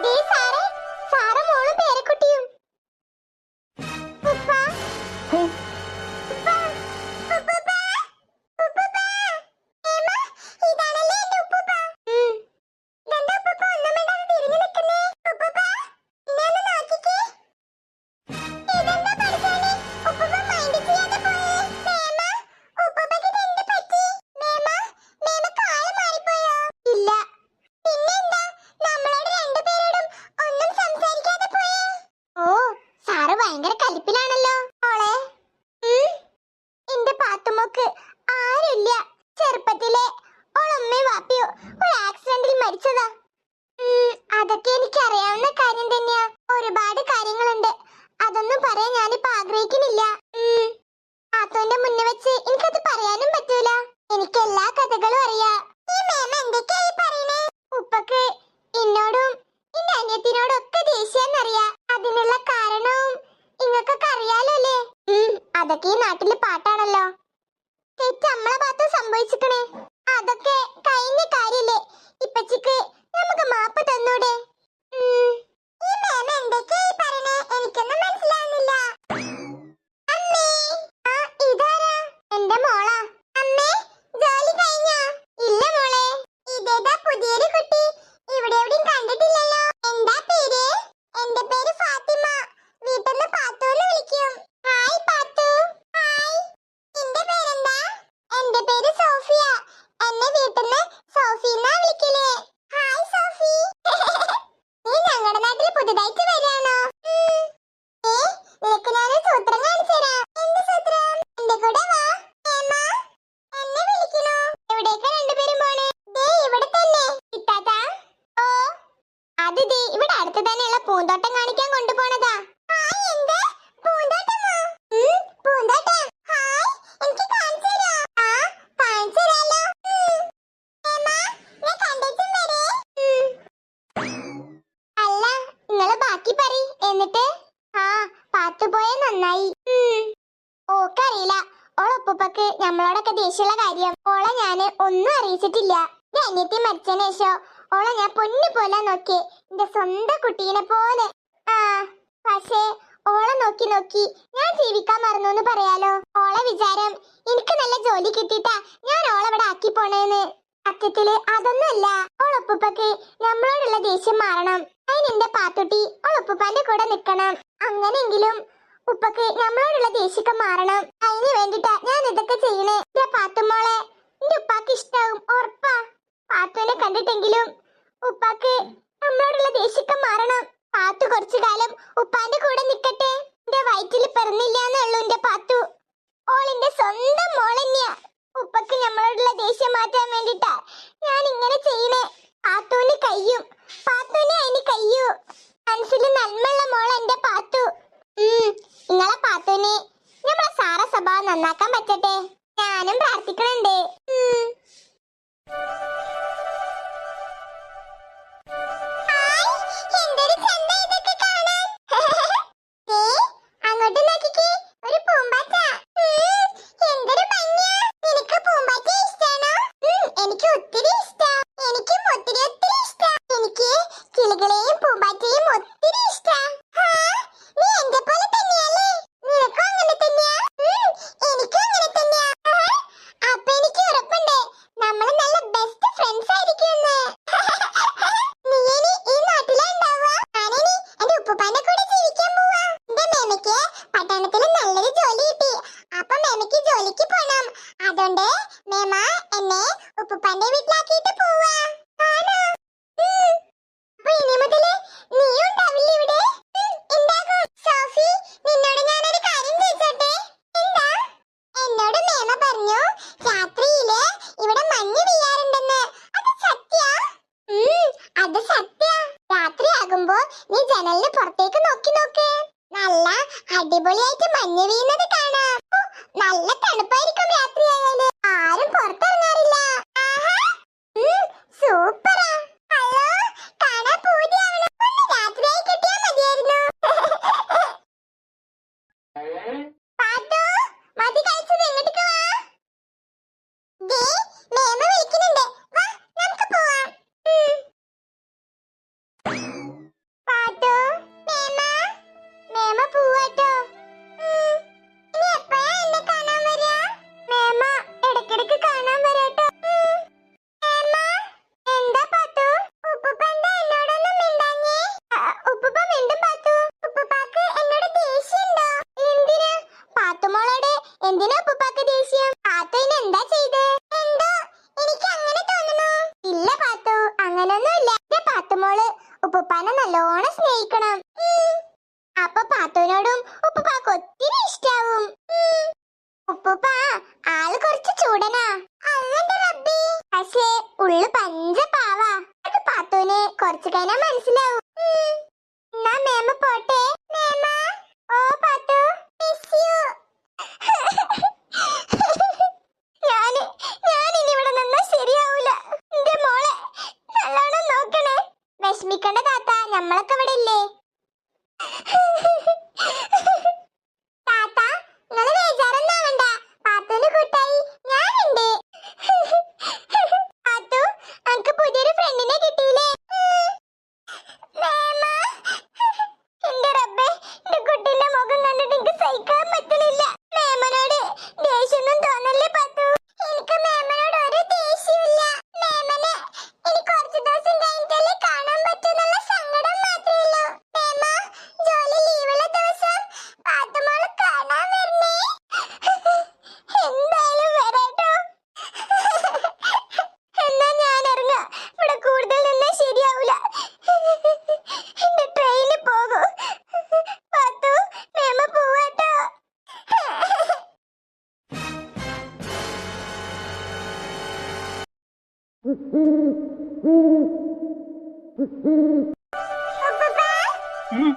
Dijo എന്റെ ആരില്ല. ചെറുപ്പത്തിലെ ഓളമ്മയും വാപ്പിയോ ഒരു ആക്സിഡന്റിൽ മരിച്ചതാ. അതൊക്കെ എനിക്ക് അറിയാവുന്ന കാര്യം തന്നെയാ. ഒരുപാട് കാര്യങ്ങളുണ്ട്. അതൊന്നും പറയാൻ ഞാനിപ്പോ ആഗ്രഹിക്കുന്നില്ല. അതോന്റെ മുന്നേ വെച്ച് എനിക്കത് പറയാനും പറ്റൂല. എനിക്ക് എല്ലാ കഥകളും അറിയാം. ഉപ്പക്ക് എന്നോടും എന്റെ അനിയത്തിനോടും ഒക്കെ ദേഷ്യാന്നറിയാ. അതിനുള്ള കാരണവും ഇങ്ങക്കൊക്കെ അറിയാലോ അല്ലേ അതൊക്കെ ഈ നാട്ടിൽ പാട്ടാണല്ലോ. നമ്മളെ ഭാഗത്ത് സംഭവിച്ചിക്കണേ? അതൊക്കെ കഴിഞ്ഞ കാര്യല്ലേ? ഉം. തന്നെയുള്ള പൂന്തോട്ടം കാണിക്കാൻ കൊണ്ടുപോണതാ. എന്നിട്ട്? ആ നന്നായി. ദേഷ്യമുള്ള കാര്യം. ഓളെ ഞാൻ ഒന്നും അറിയിച്ചിട്ടില്ല. ഞാൻ അനിയത്തി മരിച്ചതിനു ശേഷം ഓളെ ഞാൻ പൊന്നു പോലെ നോക്കി. എന്റെ സ്വന്തം കുട്ടീനെ പോലെ. ആ പക്ഷേ ഓളെ നോക്കി നോക്കി ഞാൻ ജീവിക്കാൻ മറന്നു എന്ന് പറയാലോ? ഓളെ വിചാരം എനിക്ക് നല്ല ജോലി കിട്ടിട്ടാ ഞാൻ ഓളെ ഇവിടെ ആക്കി പോണേന്ന്. സത്യത്തിൽ അതൊന്നുമല്ല. ഓളൊപ്പുപ്പക്ക് നമ്മളോടുള്ള ദേഷ്യം മാറണം. അതിനെന്റെ പാത്തുട്ടി ഓളൊപ്പുപ്പാന്റെ കൂടെ നിക്കണം അങ്ങനെയെങ്കിലും ഉപ്പക്ക് നമ്മളോടുള്ള ദേഷ്യമൊക്കെ മാറണം. അതിന് വേണ്ടിട്ടാ ഞാൻ ഇതൊക്കെ ചെയ്യണേ. പാത്തുമോളെ എന്റെ ഉപ്പാക്ക് ഇഷ്ടാവും. ഉറപ്പാ. പാത്തുവിനെ കണ്ടിട്ടെങ്കിലും ഉപ്പാക്ക് നമ്മളോടുള്ള ദേഷ്യക്കം മാറണം. പാത്തു കുറച്ചു കാലം ഉപ്പാന്റെ കൂടെ നിക്കട്ടെ. എന്റെ വയറ്റിൽ പിറന്നില്ല എന്നുള്ളൂ എന്റെ പാത്തു. ഓളിന്റെ സ്വന്തം മോളന്നെയാ ഉപ്പക്ക് നമ്മളോടുള്ള ദേഷ്യം മാറ്റാൻ വേണ്ടിട്ടാ ഞാൻ ഇങ്ങനെ ചെയ്യണേ. പാത്തുവിന് കയ്യും. പാത്തുവിനെ അതിന് കയ്യൂ. മനസ്സിൽ നന്മയുള്ള മോൾ എന്റെ പാത്തു. നിങ്ങളെ പാത്തുവിന് നമ്മളെ സാറ സ്വഭാവം നന്നാക്കാൻ പറ്റട്ടെ. ഞാനും പ്രാർത്ഥിക്കണുണ്ട്. എന്തിനാ ഉപ്പാക്ക് ദേഷ്യം? പാത്തു എന്താ ചെയ്തേ? എന്തോ? എനിക്ക് അങ്ങനെ തോന്നുന്നു. ഇല്ല പാത്തു അങ്ങനൊന്നുമില്ല. എന്റെ പാത്തുമോൾ ഉപ്പുപ്പാനെ നല്ലോണം സ്നേഹിക്കണം. അപ്പൊ പാത്തുവിനോടും ഉപ്പുപ്പാക്ക് ഒത്തിരി ഇഷ്ടാവും. ഉപ്പുപ്പ ആൾ കുറച്ച് ചൂടനാ. അങ്ങനെ റബ്ബി. പക്ഷേ ഉള്ളു പഞ്ച പാവാ അത് പാത്തുവിന് കുറച്ചു കഴിഞ്ഞാൽ മനസ്സിലാവും. താത്ത നമ്മളൊക്കെ ഇവിടെ ഇല്ലേ? ഞാനുണ്ട്. പാത്തു അനക്ക് പുതിയൊരു ഫ്രണ്ടിനെ കിട്ടിയില്ലേ?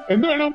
എന്ത് വേണം?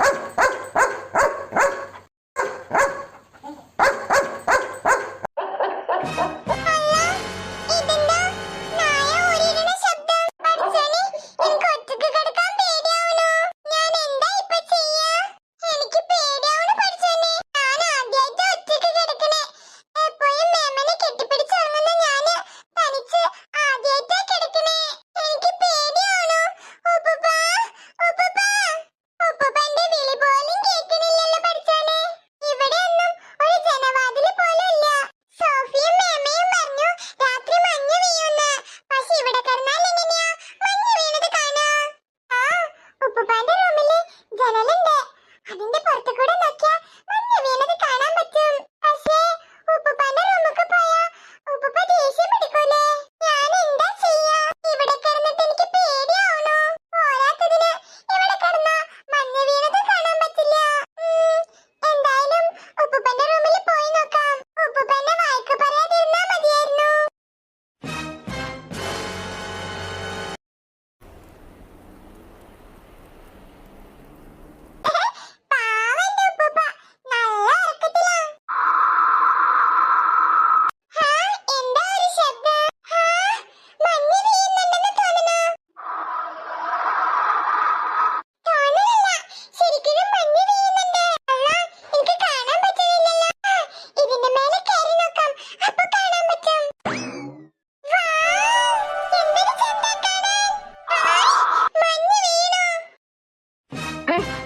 Ah!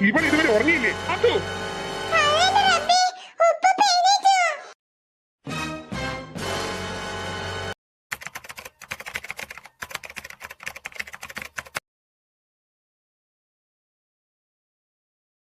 ഇവൻ ഇതുവരെ ഉറങ്ങിയില്ലേ? അതോ?